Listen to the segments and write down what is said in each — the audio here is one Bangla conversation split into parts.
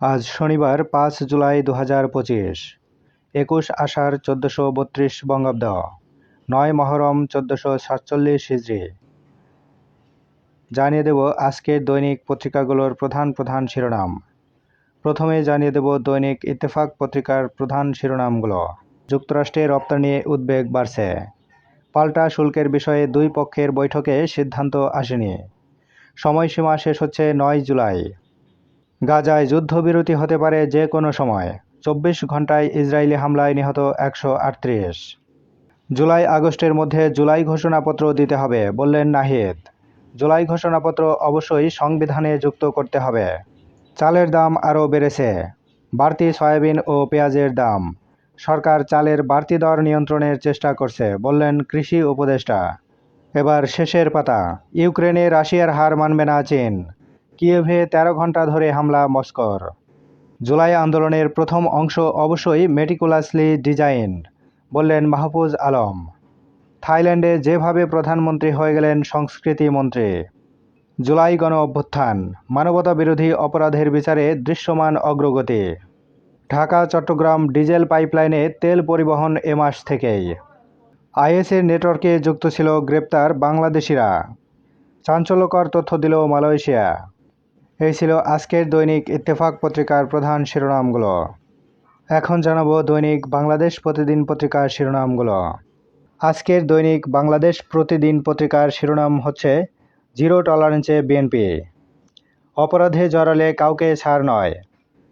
আজ শনিবার পাঁচ জুলাই দু হাজার পঁচিশ। একুশ আষাঢ় চোদ্দোশো বত্রিশ বঙ্গাব্দ। নয় মহরম চোদ্দোশো সাতচল্লিশ হিজড়ি। জানিয়ে দেব আজকের দৈনিক পত্রিকাগুলোর প্রধান প্রধান শিরোনাম। প্রথমে জানিয়ে দেব দৈনিক ইত্তেফাক পত্রিকার প্রধান শিরোনামগুলো। যুক্তরাষ্ট্রে রপ্তানি উদ্বেগ বাড়ছে। পাল্টা শুল্কের বিষয়ে দুই পক্ষের বৈঠকে সিদ্ধান্ত আসেনি। সময়সীমা শেষ হচ্ছে নয় জুলাই। গাজায় যুদ্ধবিরতি হতে পারে যে কোনো সময়। চব্বিশ ঘন্টায় ইসরায়েলি হামলায় নিহত একশো আটত্রিশ। জুলাই আগস্টের মধ্যে জুলাই ঘোষণাপত্র দিতে হবে, বললেন নাহিদ। জুলাই ঘোষণাপত্র অবশ্যই সংবিধানে যুক্ত করতে হবে। চালের দাম আরও বেড়েছে। বাড়তি সয়াবিন ও পেঁয়াজের দাম। সরকার চালের বাড়তি দর নিয়ন্ত্রণের চেষ্টা করছে, বললেন কৃষি উপদেষ্টা। এবার শেষের পাতা। ইউক্রেনে রাশিয়ার হার মানবে না চীন। কিয়েভে তেরো ঘণ্টা ধরে হামলা মস্কর। জুলাই আন্দোলনের প্রথম অংশ অবশ্যই মেটিকুলাসলি ডিজাইন বললেন মাহফুজ আলম। থাইল্যান্ডে যেভাবে প্রধানমন্ত্রী হয়ে গেলেন সংস্কৃতি মন্ত্রী। জুলাই গণ অভ্যুত্থান, মানবতা বিরোধী অপরাধের বিচারে দৃশ্যমান অগ্রগতি। ঢাকা, চট্টগ্রাম ডিজেল পাইপলাইনে তেল পরিবহন এ মাস থেকেই। আইএসের নেটওয়ার্কে যুক্ত ছিল গ্রেপ্তার বাংলাদেশিরা। চাঞ্চল্যকর তথ্য দিল মালয়েশিয়া। এই ছিল আজকের দৈনিক ইত্তেফাক পত্রিকার প্রধান শিরোনামগুলো। এখন জানাব দৈনিক বাংলাদেশ প্রতিদিন পত্রিকার শিরোনামগুলো। আজকের দৈনিক বাংলাদেশ প্রতিদিন পত্রিকার শিরোনাম হচ্ছে, জিরো টলারেন্সে বিএনপি। অপরাধে জড়ালে কাউকে ছাড় নয়।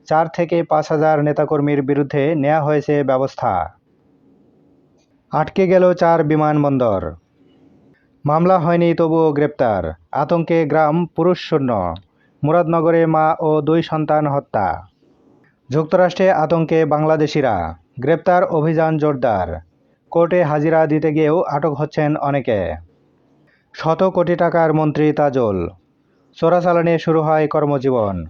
চার থেকে পাঁচ হাজার নেতাকর্মীর বিরুদ্ধে নেওয়া হয়েছে ব্যবস্থা। আটকে গেল চার বিমানবন্দর। মামলা হয়নি তবুও গ্রেপ্তার। আতঙ্কে গ্রাম পুরুষ শূন্য। মুরাদনগরে মা ও দুই সন্তান হত্যা। যুক্তরাষ্ট্রে আতঙ্কে বাংলাদেশিরা। গ্রেপ্তার অভিযান জোরদার। কোর্টে হাজিরা দিতে গিয়েও আটক হচ্ছেন অনেকে। শত কোটি টাকার মন্ত্রী তাজল। চোরাচালানে শুরু হয় কর্মজীবন।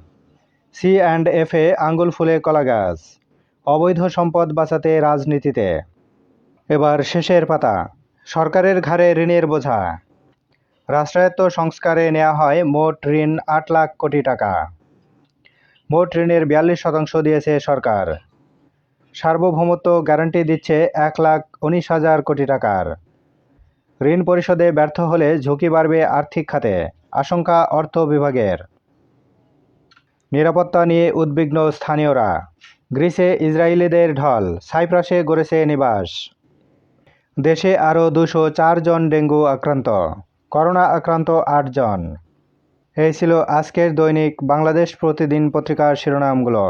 সি অ্যান্ড এফে আঙ্গুল ফুলে কলা গাছ অবৈধ সম্পদ বাঁচাতে রাজনীতিতে। এবার শেষের পাতা। সরকারের ঘাড়ে ঋণের বোঝা। রাষ্ট্রায়ত্ত সংস্কারে নেওয়া হয় মোট ঋণ আট লাখ কোটি টাকা। মোট ঋণের বিয়াল্লিশ শতাংশ দিয়েছে সরকার। সার্বভৌমত্ব গ্যারান্টি দিচ্ছে এক লাখ উনিশ হাজার কোটি টাকার। ঋণ পরিশোধে ব্যর্থ হলে ঝুঁকি বাড়বে আর্থিক খাতে, আশঙ্কা অর্থ বিভাগের। নিরাপত্তা নিয়ে উদ্বিগ্ন স্থানীয়রা। গ্রিসে ইসরায়েলিদের ঢল, সাইপ্রাসে গড়েছে নিবাস। দেশে আরও দুশো জন ডেঙ্গু আক্রান্ত। করোনা আক্রান্ত আটজন। এই ছিল আজকের দৈনিক বাংলাদেশ প্রতিদিন পত্রিকার শিরোনামগুলো।